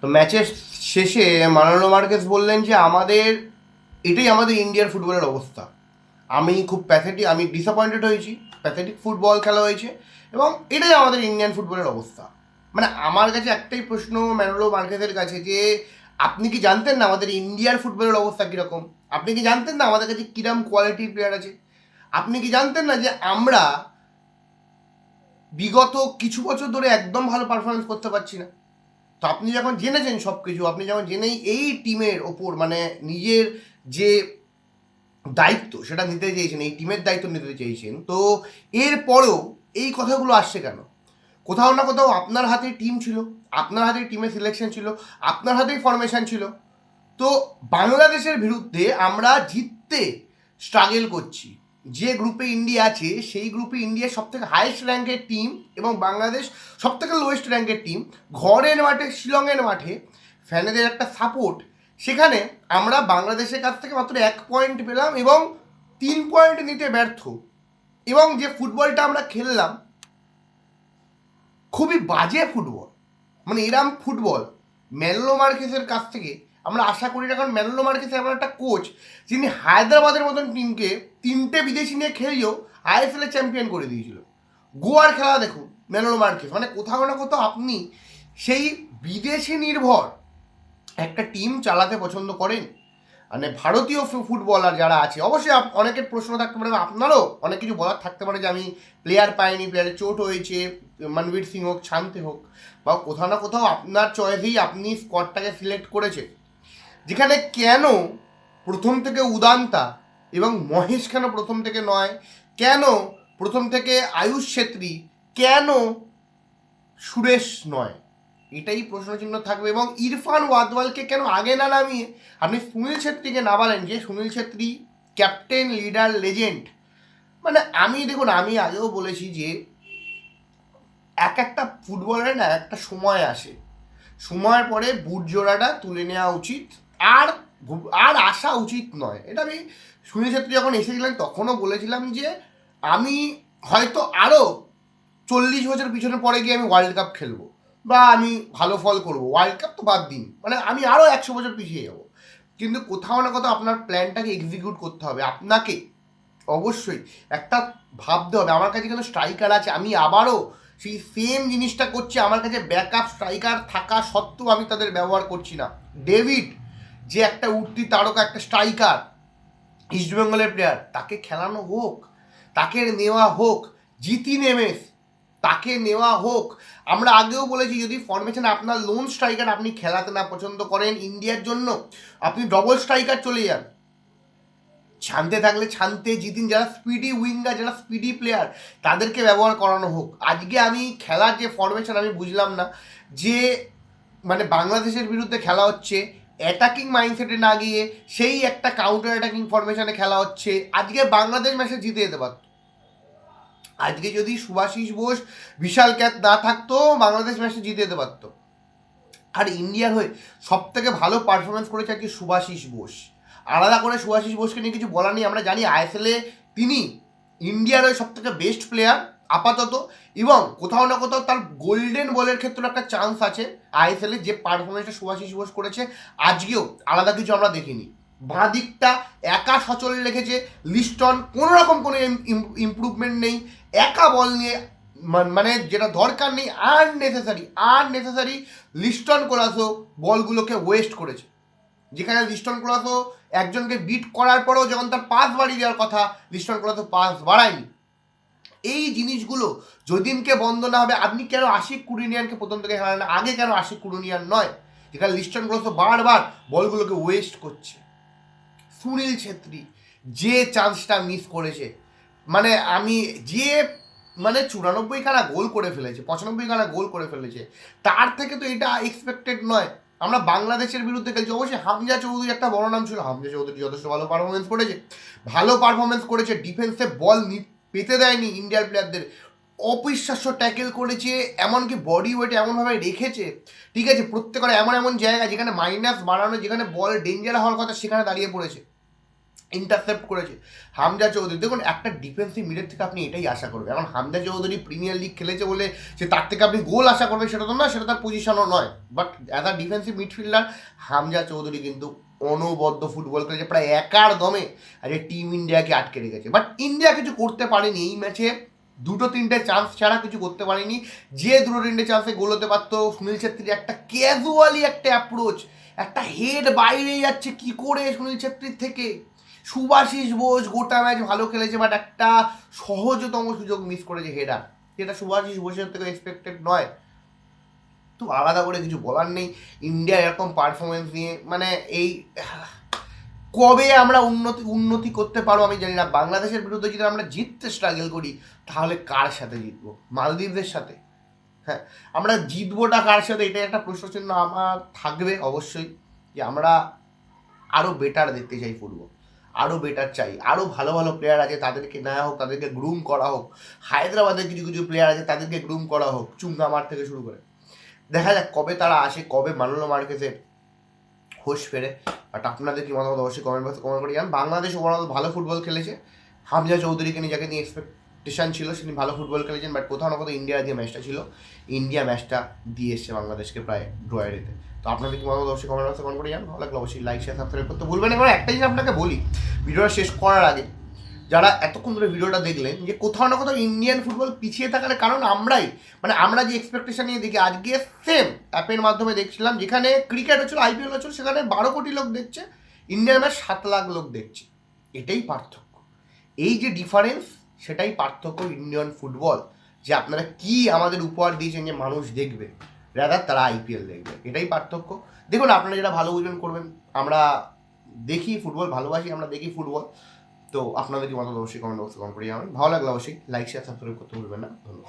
তো ম্যাচের শেষে মানালো মার্কেস বললেন যে আমাদের, এটাই আমাদের ইন্ডিয়ার ফুটবলের অবস্থা। আমি খুব প্যাথেটিক আমি ডিসঅ্যাপয়েন্টেড হয়েছি প্যাথেটিক ফুটবল খেলা হয়েছে এবং এটাই আমাদের ইন্ডিয়ান ফুটবলের অবস্থা। মানে আমার কাছে একটাই প্রশ্ন ম্যানালো মার্কেসের কাছে যে, আপনি কি জানতেন না আমাদের ইন্ডিয়ার ফুটবলের অবস্থা কীরকম? আপনি কি জানতেন না আমাদের কাছে কিরম কোয়ালিটির প্লেয়ার আছে? আপনি কি জানতেন না যে আমরা বিগত কিছু বছর ধরে একদম ভালো পারফরমেন্স করতে পারছি না? তো আপনি যখন জেনেছেন সব কিছু আপনি যখন জেনেই এই টিমের ওপর মানে নিজের যে দায়িত্ব সেটা নিতে চেয়েছেন, এই টিমের দায়িত্ব নিতে চেয়েছেন, তো এরপরেও এই কথাগুলো আসছে কেন? কোথাও না কোথাও আপনার হাতে টিম ছিল, আপনার হাতে টিমের সিলেকশন ছিল, আপনার হাতেই ফরমেশন ছিল। তো বাংলাদেশের বিরুদ্ধে আমরা জিততে স্ট্রাগল করছি। যে গ্রুপে ইন্ডিয়া আছে, সেই গ্রুপে ইন্ডিয়ার সব থেকে হাইয়েস্ট র্যাঙ্কের টিম এবং বাংলাদেশ সব থেকে লোয়েস্ট র্যাঙ্কের টিম ঘরের মাঠে, শিলংয়ের মাঠে ফ্যানেদের একটা সাপোর্ট সেখানে আমরা বাংলাদেশের কাছ থেকে মাত্র এক পয়েন্ট পেলাম এবং তিন পয়েন্ট নিতে ব্যর্থ। এবং যে ফুটবলটা আমরা খেললাম, খুবই বাজে ফুটবল। মানে এরম ফুটবল ম্যানলো মার্কেসের কাছ থেকে আমরা আশা করি না, কারণ ম্যানলো মার্কেস এমন একটা কোচ, যিনি হায়দ্রাবাদের মতন টিমকে তিনটে বিদেশি নিয়ে খেলিয়েও আইএসএল চ্যাম্পিয়ন করে দিয়েছিল। গোয়ার খেলা দেখুন ম্যানলো মার্কেস। মানে কোথাও না কোথাও আপনি সেই বিদেশি নির্ভর একটা টিম চালাতে পছন্দ করেন। মানে ভারতীয় ফুটবলার যারা আছে, অবশ্যই অনেকের প্রশ্ন থাকতে পারে আপনারও অনেক কিছু বলার থাকতে পারে যে আমি প্লেয়ার পাইনি প্লেয়ারের চোট হয়েছে, মনবীর সিং হোক, শান্তি হোক, বা কোথাও না কোথাও আপনার চয়েসেই আপনি স্কোয়াডটাকে সিলেক্ট করেছে যেখানে কেন প্রথম থেকে উদান্তা এবং মহেশ কেন প্রথম থেকে নয়? কেন প্রথম থেকে আয়ুষ ছেত্রী কেন সুরেশ নয়? এটাই প্রশ্নচিহ্ন থাকবে এবং ইরফান ওয়াদওয়ালকে কেন আগে না নামিয়ে? আপনি সুনীল ছেত্রীকে নামালেন যে Sunil Chhetri captain, leader, legend. মানে আমি দেখুন, আমি আগেও বলেছি যে এক একটা ফুটবলের না একটা সময় আসে। সময়ের পরে বুট জোড়াটা তুলে নেওয়া উচিত। আর আর আসা উচিত নয়। এটা আমি সুনীল ছেত্রী যখন এসেছিলেন তখনও বলেছিলাম যে আমি হয়তো আরও চল্লিশ বছর পিছনে পরে গিয়ে আমি ওয়ার্ল্ড কাপ খেলব বা আমি ভালো ফল করব। ওয়ার্ল্ড কাপ তো বাদ দিন। মানে আমি আরও একশো বছর পিছিয়ে যাব। কিন্তু কোথাও না কোথাও আপনার প্ল্যানটাকে এক্সিকিউট করতে হবে। আপনাকে অবশ্যই একটা ভাবতে হবে। আমার কাছে কেন স্ট্রাইকার আছে। আমি আবারও সেই সেম জিনিসটা করছি। আমার কাছে ব্যাকআপ স্ট্রাইকার থাকা সত্ত্বেও আমি তাদের ব্যবহার করছি না। ডেভিড যে একটা উঠতি তারকা, একটা স্ট্রাইকার ইস্টবেঙ্গলের প্লেয়ার তাকে খেলানো হোক, তাকে নেওয়া হোক, জিতি নেমেস তাকে নেওয়া হোক। আমরা আগেও বলেছি, যদি ফরমেশন আপনার লোন স্ট্রাইকার আপনি খেলাতে না পছন্দ করেন ইন্ডিয়ার জন্য, আপনি ডবল স্ট্রাইকার চলে যান। ছানতে থাকলে ছানতে জিতিন, যারা স্পিডি উইঙ্গার যারা স্পিডি প্লেয়ার তাদেরকে ব্যবহার করানো হোক। আজকে আমি খেলার যে ফরমেশন আমি বুঝলাম না, যে মানে বাংলাদেশের বিরুদ্ধে খেলা হচ্ছে অ্যাটাকিং মাইন্ডসেটে না গিয়ে সেই একটা কাউন্টার অ্যাটাকিং ফরমেশনে খেলা হচ্ছে। আজকে বাংলাদেশ ম্যাচে জিতে যেতে পারত। আজকে যদি সুভাষিস বোস, বিশাল ক্যাচ না থাকতো, বাংলাদেশ ম্যাচে জিতে যেতে পারতো। আর ইন্ডিয়ার হয়ে সব থেকে ভালো পারফরমেন্স করেছে আর কি সুভাষিস বোস। আলাদা করে সুভাষিস বোসকে নিয়ে কিছু বলার নেই, আমরা জানি আইএসএলে তিনি ইন্ডিয়ার হয়ে সব থেকে বেস্ট প্লেয়ার আপাতত এবং কোথাও না কোথাও তার গোল্ডেন বলের ক্ষেত্রে একটা চান্স আছে আইএসএলে যে পারফরমেন্সটা সুভাষিস বোস করেছে, আজকেও আলাদা কিছু আমরা দেখিনি। বাঁ দিকটা একা সচল রেখেছে, লিস্টন কোনো রকম কোনো ইমপ্রুভমেন্ট নেই, একা বল নিয়ে মানে যেটা দরকার নেই আর নেসেসারি আর নেসেসারি লিস্টন কোলাসো বলগুলোকে ওয়েস্ট করেছে। যেখানে লিস্টন কোলাসো একজনকে বিট করার পরেও যখন তার পাস বাড়িয়ে দেওয়ার কথা, লিস্টন কোলাসো পাস বাড়ায়নি। এই জিনিসগুলো যদিনকে বন্ধ না হবে, আপনি কেন আশিক কুড়িনিয়ানকে প্রথম থেকে খেলান আগে কেন আশিক কুড়িনিয়ান নয়? যেখানে লিস্টন কোলাসো বারবার বলগুলোকে ওয়েস্ট করছে। সুনীল ছেত্রী যে চান্সটা মিস করেছে মানে আমি যে মানে চুরানব্বই খানা গোল করে ফেলেছে পঁচানব্বই খানা গোল করে ফেলেছে, তার থেকে তো এটা এক্সপেক্টেড নয়। আমরা বাংলাদেশের বিরুদ্ধে খেলছি। অবশ্যই হামজা চৌধুরী একটা বড় নাম ছিল, হামজা চৌধুরী যথেষ্ট ভালো পারফরমেন্স করেছে। ভালো পারফরমেন্স করেছে ডিফেন্সে বল পেতে দেয়নি ইন্ডিয়ার প্লেয়ারদের অবিশ্বাস্য ট্যাকেল করেছে, এমনকি বডি ওয়েট এমনভাবে রেখেছে। ঠিক আছে, প্রত্যেকের এমন এমন জায়গা যেখানে মাইনাস বাড়ানো, যেখানে বল ডেঞ্জার হওয়ার কথা সেখানে দাঁড়িয়ে পড়েছে। ইন্টারসেপ্ট করেছে। হামজা চৌধুরী। দেখুন, একটা ডিফেন্সিভ মিডের থেকে আপনি এটাই আশা করবেন। এখন হামজা চৌধুরী প্রিমিয়ার লিগ খেলেছে বলে সে তার থেকে আপনি গোল আশা করবেন, সেটা তো না, সেটা তার পজিশনও নয়। But as a defensive midfielder Hamza Chowdhury কিন্তু অনবদ্য ফুটবল খেলেছে, প্রায় একার দমে আজ টিম ইন্ডিয়াকে আটকে রেখেছে। বাট ইন্ডিয়া কিছু করতে পারেনি এই ম্যাচে দুটো তিনটে চান্স ছাড়া কিছু করতে পারেনি। যে দুটো তিনটে চান্সে গোল হতে পারতো, সুনীল ছেত্রীর একটা ক্যাজুয়ালি একটা অ্যাপ্রোচ একটা হেড বাইরে যাচ্ছে, কি করে সুনীল ছেত্রীর থেকে? সুভাশিস বোস গোটা ম্যাচ ভালো খেলেছে বাট একটা সহজতম সুযোগ মিস করেছে হেডার যেটা সুভাশিস বোসের থেকে এক্সপেক্টেড নয়। তো আলাদা করে কিছু বলার নেই। ইন্ডিয়া এরকম পারফরমেন্স নিয়ে মানে এই, কবে আমরা উন্নতি উন্নতি করতে পারব আমি জানি না। বাংলাদেশের বিরুদ্ধে যদি আমরা জিততে স্ট্রাগল করি, তাহলে কার সাথে জিতবো? মালদ্বীপদের সাথে। হ্যাঁ আমরা জিতবোটা কার সাথে? এটা একটা প্রশ্নচিহ্ন আমার থাকবে অবশ্যই, যে আমরা আরও বেটার দেখতে চাই ফুটবল আরও বেটার চাই। আরও ভালো ভালো প্লেয়ার আছে, তাদেরকে নেওয়া হোক, তাদেরকে গ্রুম করা হোক। হায়দ্রাবাদের কিছু কিছু প্লেয়ার আছে, তাদেরকে গ্রুম করা হোক চুঙ্গা মার থেকে শুরু করে। দেখা যাক কবে তারা আসে, কবে মানলো মার্কেসের হোশ ফেরে। বাট আপনাদের কি মতামত অবশ্যই কমেন্ট বক্সে কমেন্ট করে জানান। বাংলাদেশ ওভারঅল ভালো ফুটবল খেলেছে। হামজা চৌধুরীকে নিয়ে যাকে নিয়ে এক্সপেকটেশন ছিল তিনি ভালো ফুটবল খেলেছেন বাট কোথাও না কোথাও ইন্ডিয়া যে ম্যাচটা ছিল ইন্ডিয়া ম্যাচটা দিয়ে এসছে বাংলাদেশকে প্রায় ড্রয়ারিতে তো আপনাদের কি মতামত অবশ্যই কমেন্ট বক্সে কমেন্ট করে জানান। ভালো লাগলে অবশ্যই লাইক শেয়ার সাবস্ক্রাইব করতে ভুলবেন এবার একটা জিনিস আপনাকে বলি, ভিডিওটা শেষ করার আগে যারা এতক্ষণ ধরে ভিডিওটা দেখলেন যে কোথাও না কোথাও ইন্ডিয়ান ফুটবল পিছিয়ে থাকার কারণ আমরাই। মানে আমরা যে এক্সপেকটেশন নিয়ে দেখি, আজকে সেম অ্যাপের মাধ্যমে দেখছিলাম, যেখানে ক্রিকেট হচ্ছিল আইপিএল হচ্ছিল, সেখানে বারো কোটি লোক দেখছে ইন্ডিয়ান ম্যাচ সাত লাখ লোক দেখছে। এটাই পার্থক্য। এই যে ডিফারেন্স সেটাই পার্থক্য ইন্ডিয়ান ফুটবল যে আপনারা কি আমাদের উপহার দিয়েছেন, যে মানুষ দেখবে। রাদার তারা আইপিএল দেখবে। এটাই পার্থক্য। দেখুন, আপনারা যেটা ভালো বুঝবেন, করবেন। আমরা দেখি ফুটবল ভালোবাসি, আমরা দেখি ফুটবল তো আপনাদের কি মতামত অবশ্যই কমেন্ট বক্সে কমেন্ট করে জানাবেন। ভালো লাগলে অবশ্যই লাইক শেয়ার সাবস্ক্রাইব করতে ভুলবেন না। ধন্যবাদ।